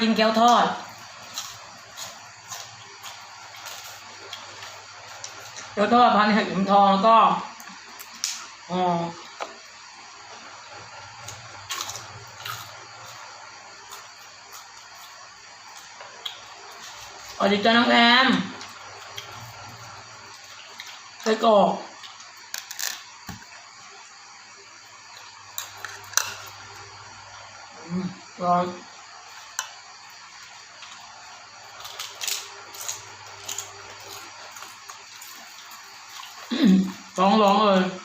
กินแก้วทอดแก้วทอดพันเห็ดเข็มทองแล้วก็อ๋อสวัสดีจ้าน้องแอมไส้กรอกร้อน ร้อง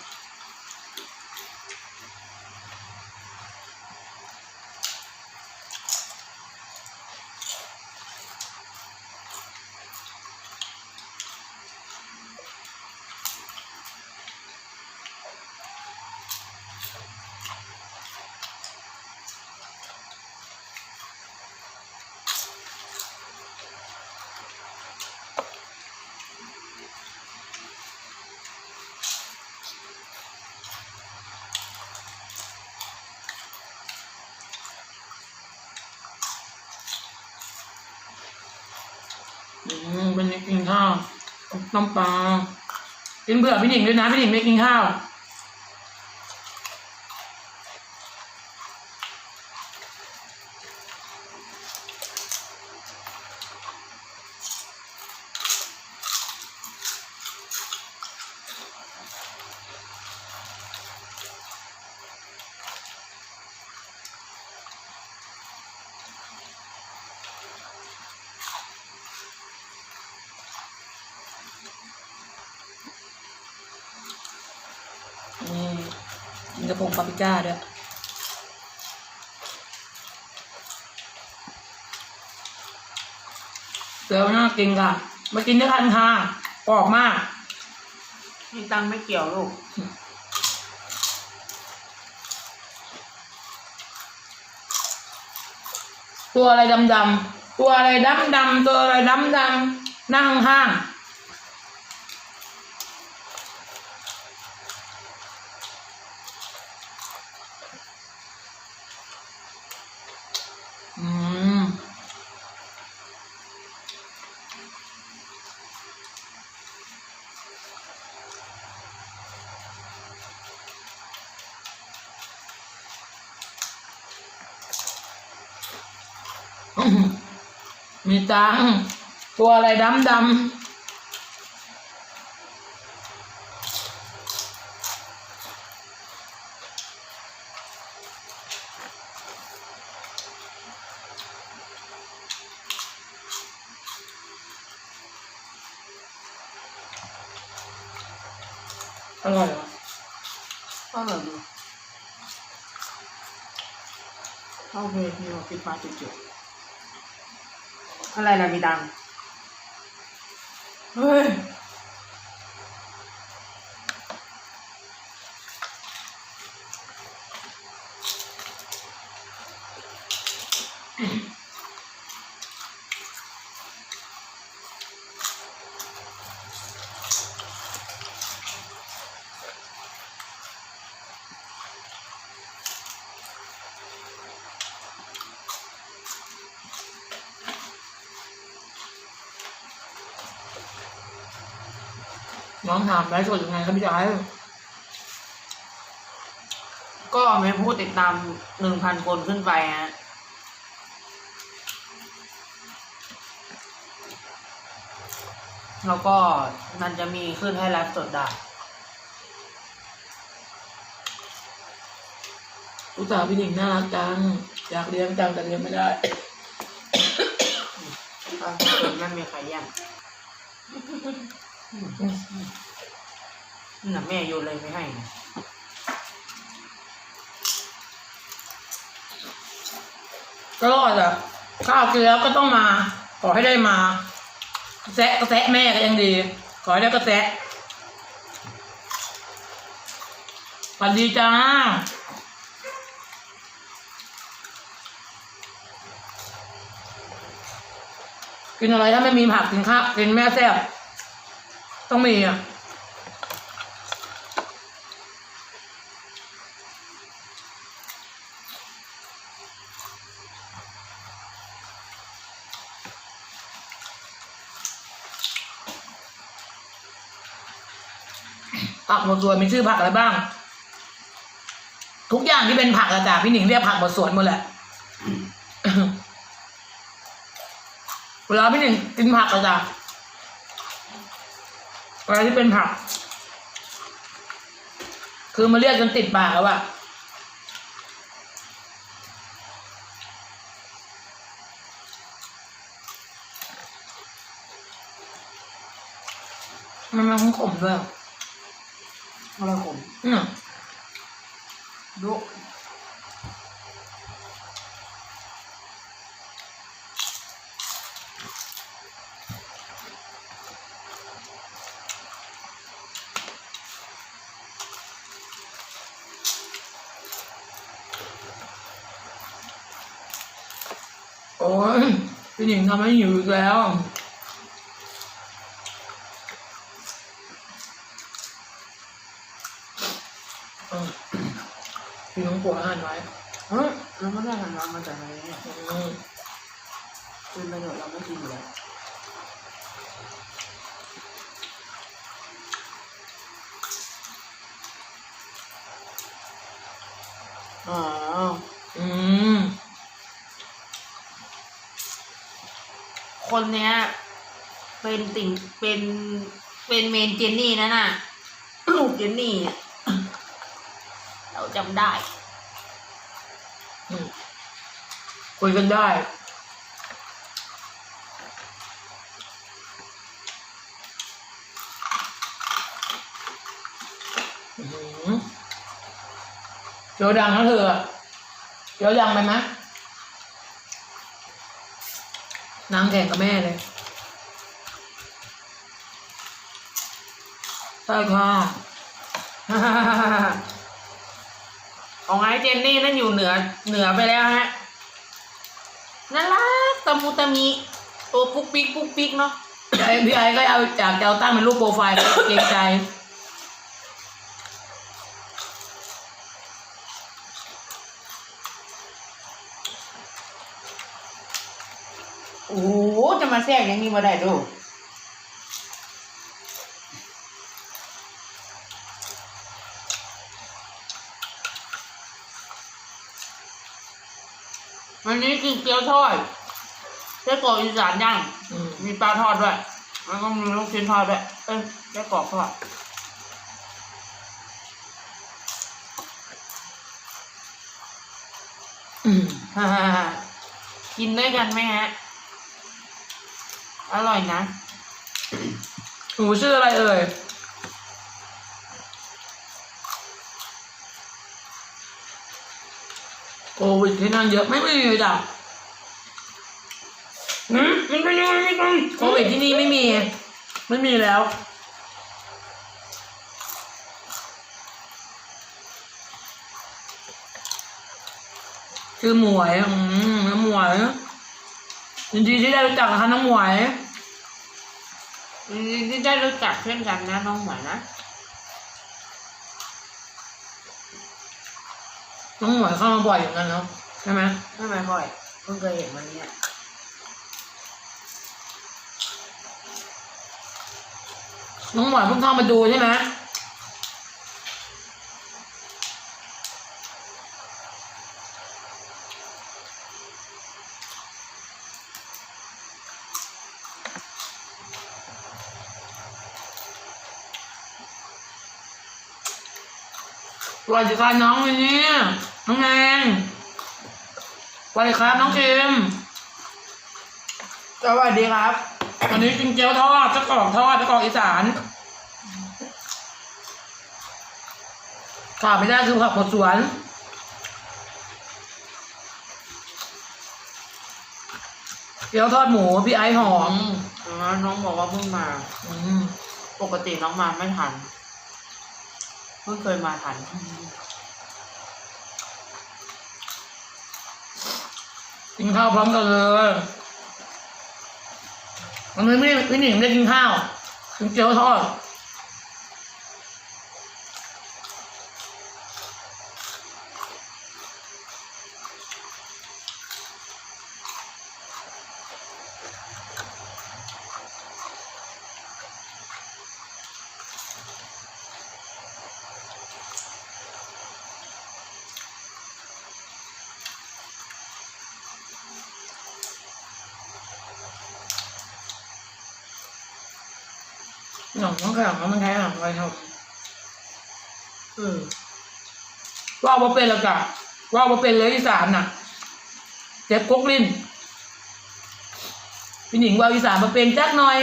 อืมวันนี้กินข้าวน้ำปลากินเบื่อพี่หนิงด้วยนะพี่หนิงไม่กินข้าว กินกระพงปาปริก้าด้วยเดี๋ยวน่ากินค่ะ มากินด้วยกันค่ะกรอบมากมีตังค์ไม่เกี่ยวลูก ตัวอะไรดำๆ ตัวอะไรดำดำๆตัวอะไรดำดำๆ นั่งข้าง มีตังค์ตัวอะไรดำดำอร่อยเหรอก็แบบนี้เข้าเพจนี่เราคิดมาจุดๆ อะไรล่ะมีดังเฮ้ย น้องถามไลฟ์สดยังไงครับพี่จ๋าก็มีผู้ติดตามหนึ่งพันคนขึ้นไปฮะแล้วก็มันจะมีขึ้นให้ไลฟ์สดได้อุตส่าห์พี่หนิงน่ารักจัง อยากเลี้ยงจังแต่เลี้ยงไม่ได้อะส่วนไม่มีใครแย่ง น่ะแม่โยนเลยไปให้นะก็รอดอะข้าวกินแล้วก็ต้องมา ขอให้ได้มาแซะก็แซะแม่ก็ยังดี ขอให้ได้ก็แซะสวัสดีจ้ากินอะไรถ้าไม่มีผักกินข้าวกินแม่แซ่บ ต้องมีอะผักหมดสวนมีชื่อผักอะไรบ้าง ทุกอย่างที่เป็นผักอะจ้ะพี่หนิงเรียกผักหมดสวนหมดแหละเวลาพี่หนิงกินผักอะจ้ะ อะไรที่เป็นผัก คือมาเรียกจนติดปากแล้วอะมันมันขมด้วยอะไรผมอืมดุ โอ้ยพี่หนิงทำให้หิวอีกแล้วอืมพี่น้องปวดอาหารไว้เฮ้ยเราไม่ได้ทำน้ำมาจากไหนเนี่ยอืมคืนไปเถอะเราไม่กินอยู่แล้วอ๋ออืม คนเนี้ย เป็นติ่งเป็นเป็นเมนเจนนี่นั่นน่ะลูกเจนนี่อะเราจำได้คุยกันได้ เดี๋ยวดังนะเธอเดี๋ยวดังไปไหม นางแข่งกับแม่เลยใช่ค่ะของไอ้เจนนี่นั่นอยู่เหนือเหนือไปแล้วฮะน่ารักตะมูตะมีตัวปุ๊กปิ๊กปุ๊กปิ๊กเนาะไอพี่ไอ้ก็เอาจากจะเอาตั้งเป็นรูปโปรไฟล์เกรงใจ โอ้โห จะมาแทรกอย่างนี้มาได้ดูวันนี้กินเกี๊ยวทอดไส้กรอกอีสานย่างอืมมีปลาทอดด้วยแล้วก็มีลูกชิ้นทอดด้วยเอ้ยไส้กรอกทอดอืมฮ่าฮ่าฮ่ากินด้วยกันไหมฮะ อร่อยนะ หนูชื่ออะไรเอ่ย โควิดที่นั่นเยอะไม่ไม่มีจ้ะหืมมันเป็นยังไงไม่ต้องโควิดที่นี่ไม่มี ไม่มีแล้วชื่อหมวย อืมน้ำหมวย ยินดีที่ได้รู้จักนะคะน้องหมวยยินดีที่ได้รู้จักเช่นกันนะน้องหมวยนะน้องหมวยเข้ามาบ่อยอย่างนั้นเนาะใช่ไหมไม่ไม่ค่อยเพิ่งเคยเห็นวันนี้น้องหมวยเพิ่งเข้ามาดูใช่ไหม สวัสดีครับน้องวันนี้น้องแนงสวัสดีครับน้องเกมสวัสดีครับวันนี้กินเกี๊ยวทอดเจ้ากรอกทอดเจ้ากรอกอีสานขาดไม่ได้คือผักบดสวนเกี๊ยวทอดหมูพี่ไอซ์หอม อ๋อน้องบอกว่าเพิ่งมา อืม ปกติน้องมาไม่ทัน เพิ่งเคยมาทันกินข้าวพร้อมกันเลยวันนี้ไม่ไม่หนิงไม่ได้กินข้าวกินเกี๊ยวทอด หนังมันแข็งแล้วมันแข็งหนังไปทเออว่าว่าเป็นละกะว่าว่าเป็นเลยอีสานน่ะเจ็บกกลิ้นพี่หนิงว่าอีสานมาเป็นจักหน่อย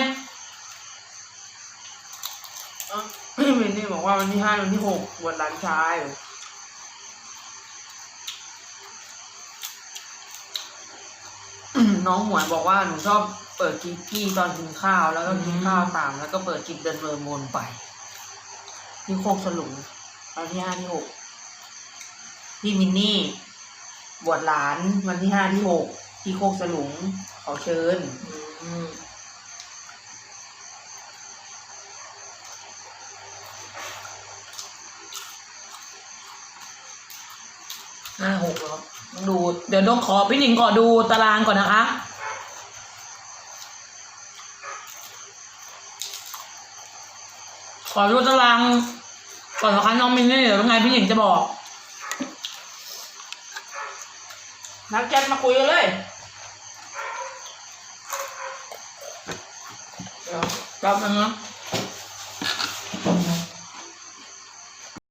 เอ้าเมนนี่บอกว่าวันที่ห้าวันที่หกวันร้านชาย น้องหมวยบอกว่าหนูชอบเปิดคลิปกี้ตอนกินข้าว แล้วก็กินข้าวตาม แล้วก็เปิดคลิปเดินเดินวนไปที่โคกสลุงวันที่ห้าที่หกพี่มินนี่ บวชหลานวันที่ห้าที่หกที่โคกสลุงเขาเชิญอ้าหกแล้ว ดูเดี๋ยวต้องขอพี่หนิงขอดูตารางก่อนนะคะ ขอดูตาราง ก่อนนะคะน้องมินนี่เดี๋ยวยังไงพี่หนิงจะบอก นักแกนมาคุยกันเลยเดี๋ยวแป๊บนึงนะ